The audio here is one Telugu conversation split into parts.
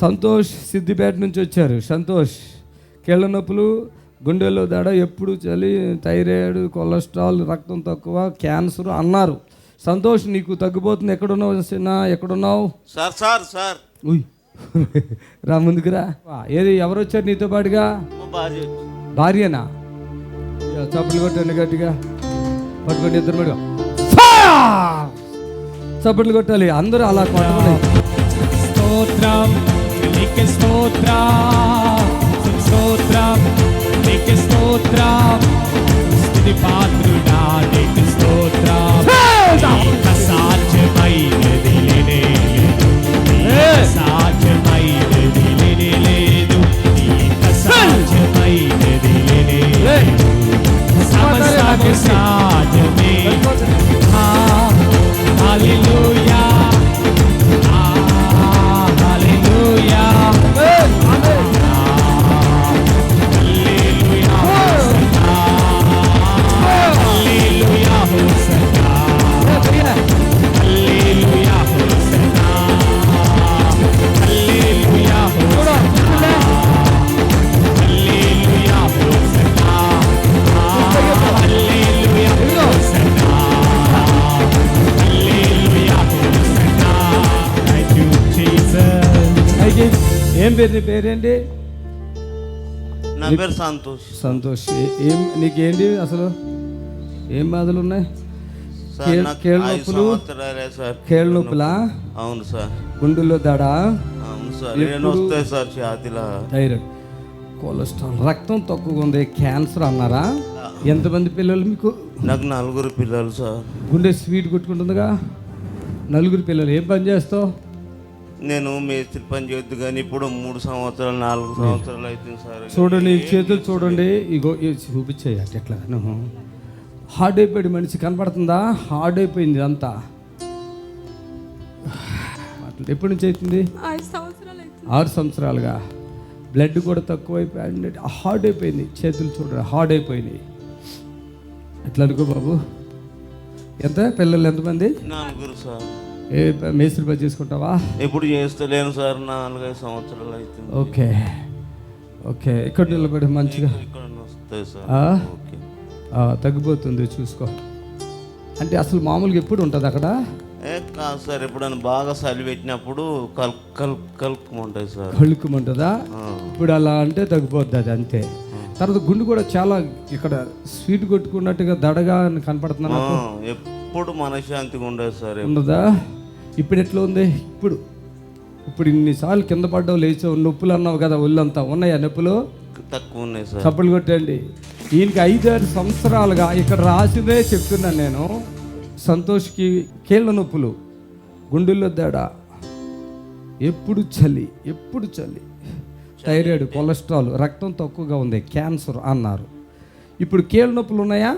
సంతోష్ సిద్దిపేట నుంచి వచ్చారు. సంతోష్ కీళ్ళ నొప్పులు గుండెల్లో దడ ఎప్పుడు చలి థైరాయిడ్ కొలెస్ట్రాల్ రక్తం తక్కువ క్యాన్సర్ అన్నారు. సంతోష్ నీకు తగ్గిపోతుంది. ఎక్కడున్నావు చిన్న ఎక్కడున్నావు? Sir sir sir. ఉయ్. రా ముందుకురా ఏది ఎవరు వచ్చారు నీతో పాటుగా? భార్యనా? ఇక చప్పట్లు కొట్టండి గట్టిగా. పట్టుకోండి ఇద్దరు పట్టుకో. చప్పట్లు కొట్టాలి. అందరూ అలా కొట్టమని స్తోత్రం. నీకే స్తోత్ర స్తోత్ర నీకే స్తోత్ర స్థితి పాత్రుడా నీకే పేరు నీ పేరేంటి? నా పేరు సంతోష్. సంతోష్. ఏ- నీకేంటి అసలు? ఏం బాధలు ఉన్నాయి? సార్ కీళ్ళ- నొప్పులు? కేళ్ళ నొప్పులా? అవును సార్. గుండెల్లో దడ? అవును సార్. వస్తాయి సార్ ఛాతీలో. థైరాయిడ్ కొలెస్ట్రాల్ రక్తం తక్కువగా ఉంది. క్యాన్సర్ అన్నారా? ఎంతమంది పిల్లలు మీకు? నాకు నలుగురు పిల్లలు సార్. గుండె స్వీట్ కొట్టుకుంటుందిగా. నలుగురు పిల్లలు ఏం పని చేస్తావు? నేను మేస్త్రి పని చేయొద్దు కానీ ఇప్పుడు మూడు సంవత్సరాలు నాలుగు సంవత్సరాలు అవుతుంది సార్. చూడండి ఈ చేతులు చూడండి. ఇగో ఇవి చూపించేయి అట్ట ఎట్లా? హార్డ్ అయిపోయాడు మనిషి కనపడుతుందా? హార్డ్ అయిపోయింది అంతా ఎప్పటి నుంచి అవుతుంది? ఆరు సంవత్సరాలుగా. బ్లడ్ కూడా తక్కువ అయిపోయింది హార్డ్ అయిపోయింది చేతులు చూడండి హార్డ్ అయిపోయినాయి ఎట్లా అనుకో బాబు? ఎంత? పిల్లలు ఎంతమంది? నలుగురు సార్. ఏ మేస్త్రి పని చేసుకుంటావా? ఎప్పుడు చేస్తలేను సార్ నాలుగైదు సంవత్సరాలు అవుతుంది ఓకే. ఓకే. ఇక్కడ నిలబడి మంచిగా? ఇక్కడ వస్తాయి సార్? ఓకే. తగ్గిపోతుంది చూసుకో. అంటే అసలు మామూలుగా ఎప్పుడు ఉంటుంది అక్కడ? ఏ కాదు సార్ ఎప్పుడైనా బాగా చలి పెట్టినప్పుడు కల్ కల్ కలుపుకుంటాయి సార్. కళ్ళుకుమంటుందా ఆ. ఇప్పుడు అలా అంటే తగ్గిపోద్ది అది అంతే. తర్వాత గుండు కూడా చాలా ఇక్కడ స్వీట్ కొట్టుకున్నట్టుగా దడగా కనపడుతున్నా ఆ, ఎప్పుడు మనశ్శాంతిగా ఉండదు సార్ ఉండదా? ఇప్పుడు ఎట్లా ఉంది? ఇప్పుడు ఇప్పుడు ఇన్నిసార్లు కింద పడ్డావు లేచావు నొప్పులు అన్నావు కదా ఒళ్ళంతా. ఉన్నాయా నొప్పులు? తక్కువ ఉన్నాయి సార్. చప్పలు కొట్టండి. ఈయనకి ఐదారు సంవత్సరాలుగా ఇక్కడ రాసిదే చెప్తున్నాను నేను. సంతోష్కి కీళ్ళ నొప్పులు గుండెల్లో దడ ఎప్పుడు చలి ఎప్పుడు చలి. థైరాయిడ్ కొలెస్ట్రాల్ రక్తం తక్కువగా ఉంది క్యాన్సర్ అన్నారు. ఇప్పుడు కీళ్ళ నొప్పులు ఉన్నాయా?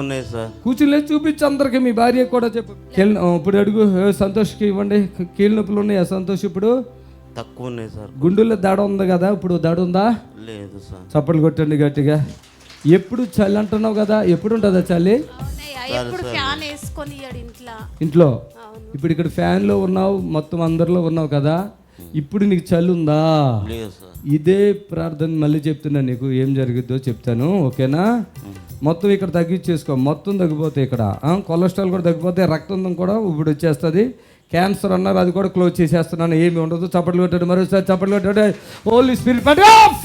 ఉన్నాయి సార్. కూర్చుని చూపించు అందరికి మీ భార్య కూడా చెప్పు. కీళ్ళ ఇప్పుడు అడుగు సంతోష్కి ఇవ్వండి. కీళ్ళ నొప్పులు ఉన్నాయా సంతోష్ ఇప్పుడు? తక్కువ ఉన్నాయి సార్. గుండెల్లో దడ ఉంది కదా ఇప్పుడు దడ ఉందా? లేదు సార్. చప్పట్లు కొట్టండి గట్టిగా. ఎప్పుడు చలి అంటున్నావు కదా ఎప్పుడు ఉంటుందా చలి? అవునయ్య ఎప్పుడు ఫ్యాన్ వేసుకొని ఇయ్యాడు ఇంట్లో. ఇంట్లో? అవును. ఇప్పుడు ఇక్కడ ఫ్యాన్లో ఉన్నావు మొత్తం అందరిలో ఉన్నావు కదా. ఇప్పుడు నీకు చలి ఉందా ఇదే ప్రార్థన మళ్ళీ చెప్తున్నా నీకు ఏం జరుగుద్దో చెప్తాను ఓకేనా? మొత్తం ఇక్కడ తగ్గించేసుకో మొత్తం తగ్గిపోతే ఇక్కడ ఆ, కొలెస్ట్రాల్ కూడా తగ్గిపోతే రక్తం కూడా ఇప్పుడు వచ్చేస్తుంది. క్యాన్సర్ అన్నారు అది కూడా క్లోజ్ చేసేస్తున్నాను ఏమి ఉండదు. చప్పట్లు కొట్టాడు మరోసారి చప్పట్లు కొట్టాడు. Holy spirit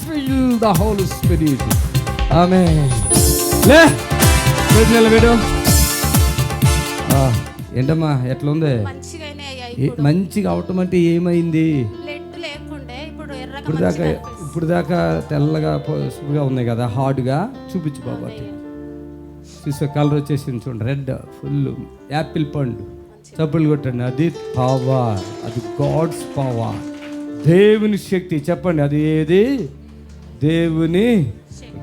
feel the whole spirit ఆమె లే నిలబెడు. ఏంటమ్మా ఎట్లా ఉంది మంచిగా అవటం అంటే ఏమైంది? ఇప్పుడు దాకా. ఇప్పుడు దాకా తెల్లగా పసుపుగా ఉన్నాయి కదా హార్డ్గా? చూపించు బాబా చూసే కలర్ వచ్చేసింది చూడండి రెడ్ ఫుల్ యాపిల్ పండు. చప్పులు కొట్టండి అది పవర్ అది గాడ్స్ పవర్. దేవుని శక్తి చెప్పండి అది ఏది? దేవుని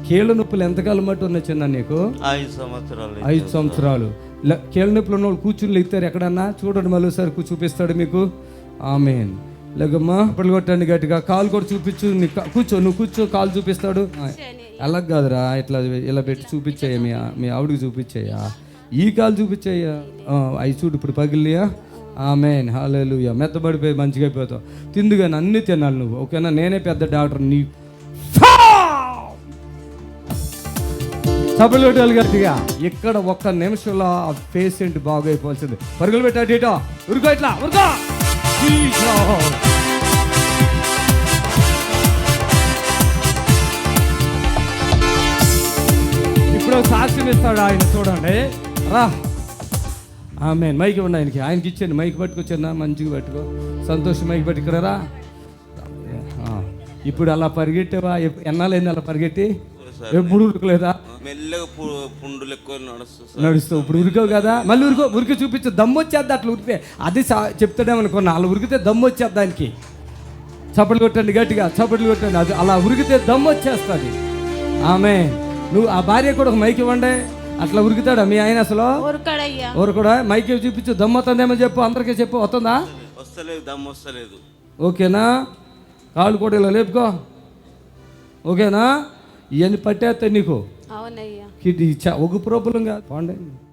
కీళ్ళ నొప్పులు ఎంతకాలం మట్టు ఉన్నాయి చిన్న నీకు? ఐదు సంవత్సరాలు ఐదు సంవత్సరాలు. కీళ్ళ నొప్పులు ఉన్న వాళ్ళు కూర్చుని లెగుతారు ఎక్కడన్నా? చూడండి మళ్ళీ ఒకసారి కూ- చూపిస్తాడు మీకు. ఆమెన్. లేకమ్మా ఇప్పుడు కొట్టండి గట్టిగా. కాలు కూడా చూపించు కూర్చో నువ్వు కూర్చో కాలు చూపిస్తాడు. అలా కాదురా ఇట్లా ఇలా పెట్టి చూపించాయా మీ మీ ఆవిడకి చూపించాయా? ఈ కాలు చూపించాయా? అవి చూడు ఇప్పుడు పగిలియా ఆమెన్. హాలేలుయ. మెత్తబడిపోయి మంచిగా అయిపోతావు. తిందుగాని అన్ని తినాలి నువ్వు. ఓకేనా? నేనే పెద్ద డాక్టర్ నీ సభలో పెట్టాలి గట్టిగా ఇక్కడ ఒక్క నిమిషంలో ఆ పేషెంట్ బాగైపోవాల్సింది. పరుగులు పెట్టాడు డేటా ఉరుకో ఇట్లా ఉరుకో. ఇప్పుడు సాక్ష్యం ఇస్తాడు ఆయన చూడండి. రా. ఆమె మైక్ ఇవ్వండి ఆయనకి. ఆయనకి ఇచ్చాను మైక్ పట్టుకొచ్చాను మంచిగా పట్టుకో. సంతోషం మైక్ పట్టు రా ఇప్పుడు అలా పరిగెట్టేవా? ఎన్నాళ్ళైంది అలా పరిగెట్టి? ఎప్పుడు ఉరకలేదా? మెల్లగా పు- పుండులు ఎక్కువ నడుస్తుంది సార్. నడుస్తావు ఇప్పుడు ఉరికావు కదా. మళ్ళీ ఉరుకో ఉరికి చూపించు దమ్ము వచ్చేద్ది అట్లా ఉరికితే. అది సా- చెప్తాడేమనుకున్నా అలా ఉరికితే దమ్ము వచ్చేద్ది దానికి. చప్పట్లు కొట్టండి గట్టిగా చప్పట్లు కొట్టండి అది అలా ఉరికితే దమ్ము వచ్చేస్తుంది ఆమె నువ్వు ఆ భార్య కూడా ఒక మైక్ ఇవ్వండి. అట్లా ఉరుకుతాడా మీ ఆయన అసలు? ఊరుకడయ్యా ఎవరు కూడా మైక్ చూపించు దమ్ము వస్తుందేమో చెప్పు అందరికీ చెప్పు వస్తుందా? వస్తలేదు దమ్ము వస్తలేదు ఓకేనా? కాళ్ళు కూడా ఇలా లేపుకో. ఓకేనా? ఇవన్నీ పట్టేస్తాయి నీకు? అవునయ్యా. ఇది చ- ఒక ప్రాబ్లం కాదు. పోండి.